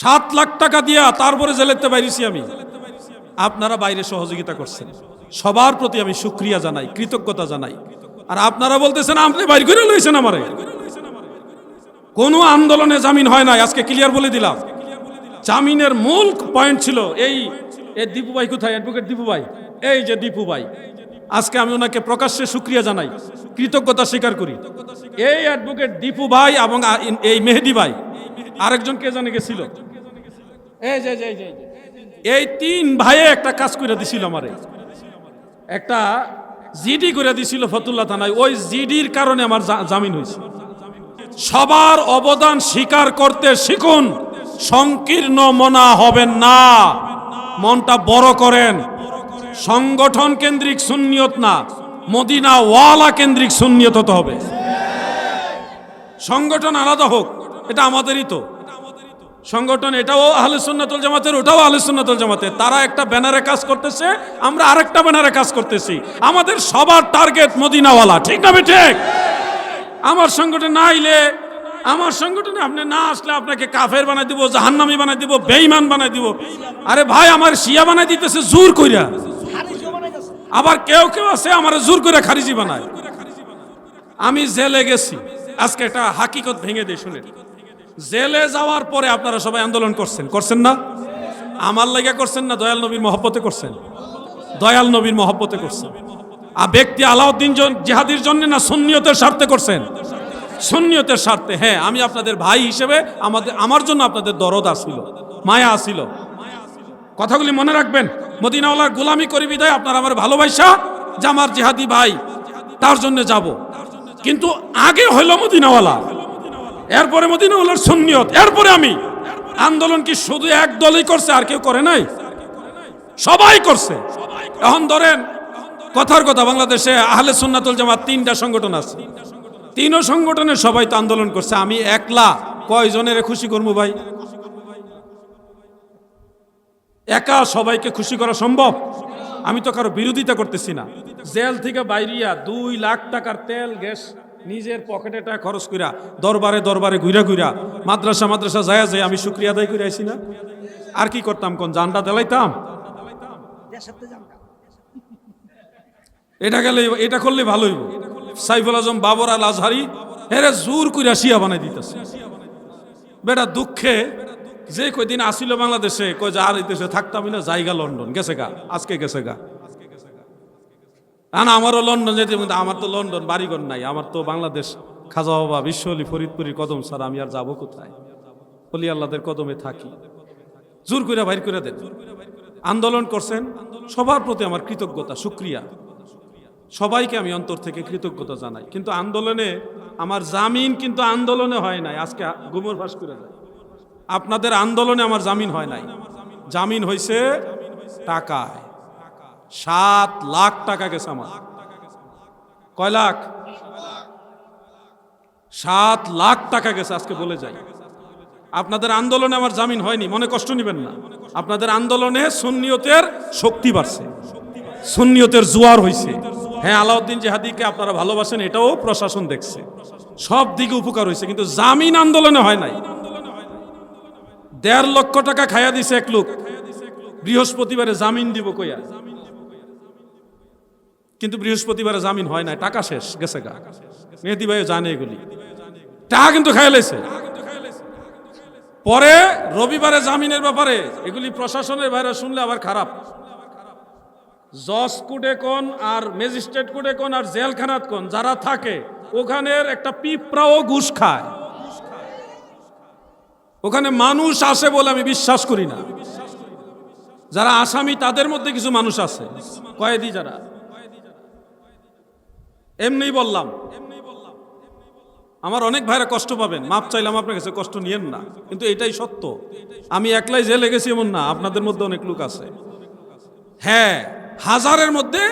সাত লাখ টাকা দিয়া তারপরে জেলেতে বাইরেছি আমি। আপনারা বাইরে সহযোগিতা করছেন। সবার প্রতি আমি সুক্রিয়া জানাই, কৃতজ্ঞতা জানাই। আর আপনারা বলতেছেন আপনি বাইর করে লইছেন আমারে। কোনো আন্দোলনে জামিন হয় নাই, আজকে ক্লিয়ার বলে দিলাম। জামিনের মূল পয়েন্ট ছিল, এই দীপু ভাই কোথায়? অ্যাডভোকেট দীপু ভাই? এই যে দীপু ভাই। আজকে আমি ওনাকে প্রকাশ্যে সুক্রিয়া জানাই, কৃতজ্ঞতা স্বীকার করি। এই অ্যাডভোকেট দীপু ভাই এবং এই মেহেদি ভাই আরেকজন কে জানে গেছিল? এই যে যে যে যে। এই তিন ভাইয়ে একটা কাজ করে দিছিল আমারে। একটা জিডি করে দিছিল ফতুল্লা থানায়। ওই জিডির কারণে আমার জামিন হয়েছে। সবার অবদান স্বীকার করতে শিখুন সংকীর্ণ মনা হবেন না। মনটা বড় করেন। সংগঠন কেন্দ্রিক সুন্নিয়ত না মদিনা ওয়ালা কেন্দ্রিক সুন্নিয়ত হতে হবে। সংগঠন আলাদা হোক। এটা আমাদেরই তো। সংগঠন এটাও আহলে সুন্নাতুল জামাতের, ওটাও আহলে সুন্নাতুল জামাতের। তারা একটা ব্যানারে কাজ করতেছে, আমরা আরেকটা ব্যানারে কাজ করতেছি। আমাদের সবার টার্গেট মদিনাওয়ালা, ঠিক না ঠিক? আমার সংগঠন না আইলে, আমার সংগঠনে আপনি না আসলে আপনাকে কাফের বানাই দিব, জাহান্নামি বানাই দিব, বেঈমান বানাই দিব। আরে ভাই, আমার শিয়া বানাই দিতেছে, জোর কইরা। আবার কেউ কেউ আছে, আমার জোর করে খারিজি বানায়। আমি জেলে গেছি। আজকে একটা হাকিকত ভেঙে দিয়ে, শুনেন। জেলে যাওয়ার পরে আপনারা সবাই আন্দোলন করছেন। করছেন না? আমার লাগা করছেন না? দয়াল নবীর মহব্বতে করছেন? দয়াল নবীর মহব্বতে করছেন। আর ব্যক্তি আলাউদ্দিন জিহাদির জন্য না সুন্নিয়তের স্বার্থে করছেন? সুন্নিয়তের স্বার্থে হ্যাঁ আমি আপনাদের ভাই হিসেবে আমাদের আমার জন্য আপনাদের দরদ আসিল, মায়া আসিল। কথাগুলি মনে রাখবেন, মদিনাওয়ালার গোলামি করি বিদায়, আপনার আমার ভালোবাসা, যে আমার জেহাদি ভাই, তার জন্য যাব। কিন্তু আগে হইল মদিনাওয়ালা। এরপরে মদিনাওয়ালার সুন্নিয়ত, এরপরে আমি। আন্দোলন কি শুধু এক দলই করছে, আর কেউ করে নাই? সবাই করছে। এখন ধরেন, কথার কথা, বাংলাদেশে আহলে সুন্নাতুল জামাত তিনটা সংগঠন আছে। তিনও সংগঠনের সবাই তো আন্দোলন করছে। আমি একলা, কয়জনের খুশি করব ভাই? একা সবাইকে খুশি করা সম্ভব? আমি তো কারও বিরোধিতা করতেছি না। জেল থেকে বাইরিয়া দুই লাখ টাকার তেল, গ্যাস নিজের পকেটে খরচ কইরা, দরবারে দরবারে ঘুরা ঘুরা মাদ্রাসা মাদ্রাসা যায় যায় আমি শুক্রিয়া আদায় করে আইছি না। আর কি করতাম কোন, জানটা দেলাইতাম? এটা গেলে এটা করলে ভালো হইব। সাইফুল আজম, বাবর আল আজহারি, এরে জোর কইরা শিয়া বানাই দিতেছে। বেটা দুঃখে যে কয়দিন আসিল বাংলাদেশে কই যে আর থাকতাম না, জায়গা লন্ডন, গেছে গা, আজকে গেছে গা। না না আমারও লন্ডন যেতে কিন্তু আমার তো লন্ডন বাড়িঘর নাই, আমার তো বাংলাদেশ খাজা বাবা বিশ্বলি ফরিদপুরি কদম স্যার, আমি আর যাব কোথায়? অলি আল্লাদের কদমে থাকি। জোর করে বাইর করে দেন। আন্দোলন করছেন, সবার প্রতি আমার কৃতজ্ঞতা সুক্রিয়া সবাইকে আমি অন্তর থেকে কৃতজ্ঞতা জানাই। কিন্তু আন্দোলনে আমার জামিন কিন্তু আন্দোলনে হয় নাই, আজকে গুমর ফাঁস করে যায় আপনাদের আন্দোলনে আমার জামিন হয় নাই। জামিন হয়েছে টাকায়। সাত লাখ টাকা গেছে আমার। কয় লাখ? সাত লাখ টাকা গেছে আজকে বলে যাই। আপনাদের আন্দোলনে আমার জামিন হয়নি, মনে কষ্ট নেবেন না। আপনাদের আন্দোলনে সুন্নিয়তের শক্তি বাড়ছে। সুন্নিয়তের জোয়ার হয়েছে হ্যাঁ আলাউদ্দিন জেহাদিকে আপনারা ভালোবাসেন, এটাও প্রশাসন দেখছে। সব দিকে উপকার হয়েছে কিন্তু জামিন আন্দোলনে হয় নাই। দেড় লক্ষ টাকা খাইয়া দিছে এক লোক। বৃহস্পতিবারে জামিন দিব কইয়া। কিন্তু বৃহস্পতিবারে জামিন হয় নাই, টাকা শেষ, গেছে গা। মেহেদি ভাই জানে এগুলি। টাকা কিন্তু খাইলেছে পরে রবিবারে জামিনের ব্যাপারে এগুলি প্রশাসনের বাইরে শুনলে আবার খারাপ। জজ কোর্টে কোন আর ম্যাজিস্ট্রেট কোর্টে কোন আর জেলখানাত কোন, যারা থাকে, ওখানের একটা পিঁপড়াও ঘুষ খায়। ওখানে মানুষ আসে বলে আমি বিশ্বাস করি না। যারা আসামি, তাদের মধ্যে কিছু মানুষ আছে। কয়েদি যারা। এমনি বললাম। আমার অনেক ভাইরা কষ্ট পাবেন। মাপ চাইলাম আপনার কাছে কষ্ট নিয়েন না। কিন্তু এটাই সত্য। আমি একলাই জেলে গেছি এমন না। আপনাদের মধ্যে অনেক লোক আছে। হ্যাঁ হাজারের মধ্যে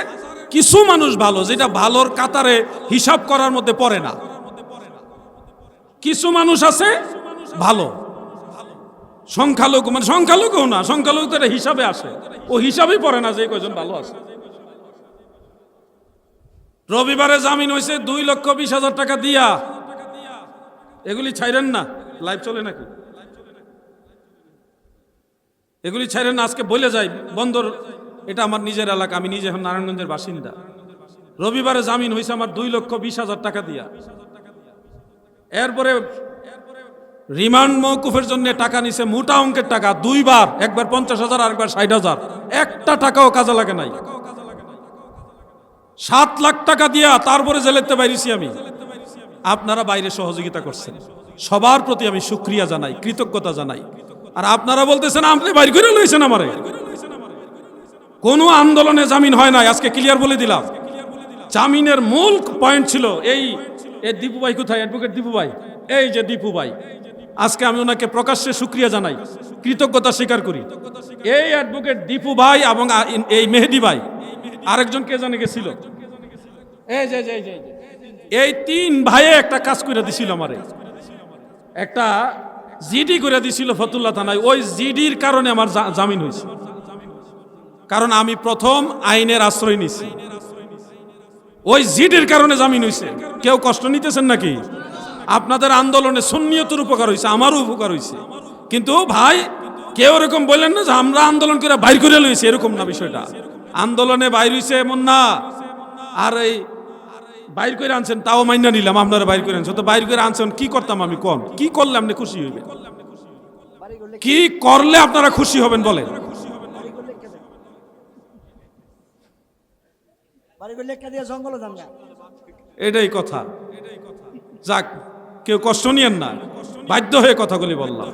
কিছু মানুষ ভালো, যেটা ভালোর কাতারে হিসাব করার মধ্যে পড়ে না। কিছু মানুষ আছে ভালো। সংখ্যালঘু মানে সংখ্যালঘু না সংখ্যালঘু তো এটা হিসাবে আসে। ও হিসাবেই পড়ে না যে কয়জন ভালো আছে। রবিবারে জামিন হয়েছে দুই লক্ষ বিশ হাজার টাকা দিয়া। এগুলি ছাইরেন না, লাইভ চলে নাকি? এগুলি ছেড়ে না, আজকে বলে যাই, বন্দর, এটা আমার নিজের এলাকা, আমি নিজে এখন নারায়ণগঞ্জের বাসিন্দা। রবিবারে জামিন হয়েছে আমার দুই লক্ষ বিশ হাজার টাকা দিয়া। এরপরে রিমান্ড মৌকুফের জন্য টাকা নিছে মোটা অঙ্কের টাকা, দুইবার, একবার পঞ্চাশ হাজার, আরেকবার ষাট হাজার। একটা টাকাও কাজে লাগে নাই। সাত লাখ টাকা দিয়া তারপরে জেলেতে বাইরেছি আমি। আপনারা বাইরে সহযোগিতা করছেন। সবার প্রতি আমি সুক্রিয়া জানাই, কৃতজ্ঞতা জানাই। আর আপনারা বলতেছেন আপনি বাইর করে লইছেন আমারে। কোনো আন্দোলনে জামিন হয় নাই, আজকে ক্লিয়ার বলে দিলাম। জামিনের মূল পয়েন্ট ছিল এই দীপু ভাই কোথায়? অ্যাডভোকেট দীপু ভাই? এই যে দীপু ভাই। আজকে আমি ওনাকে প্রকাশ্যে সুক্রিয়া জানাই, কৃতজ্ঞতা স্বীকার করি। এই অ্যাডভোকেট দীপু ভাই এবং এই মেহেদি ভাই আরেকজন কে জানে গেছিল? এই যে যে যে যে। এই তিন ভাইয়ে একটা কাজ করে দিছিল আমারে। একটা জিডি করে দিছিল ফতুল্লা থানায়। ওই জিডির কারণে আমার জামিন হয়েছে। কারণ আমি প্রথম আইনের আশ্রয় নিছি ওই জিডির কারণে জামিন হয়েছে। কেউ কষ্ট নিতেছেন নাকি? আপনাদের আন্দোলনে সুন্নিয়তের উপকার হয়েছে আমারও উপকার হয়েছে। কিন্তু ভাই কেউ এরকম বললেন না যে আমরা আন্দোলন করে বাইর করে লইছি এরকম না বিষয়টা। আন্দোলনে বাইর হইছে এমন না। আর এই বাইর করে আনছেন, তাও মাইনা নিলাম, আপনারা বাইর করে আনছেন। তো বাইর করে আনছেন, কি করতাম আমি কোন? কি করলে আপনি খুশি হইবেন? কি করলে আপনারা খুশি হবেন বলেন। এটাই কথা। যাক, কেউ কষ্ট নিয়েন না। বাধ্য হয়ে কথাগুলি বললাম।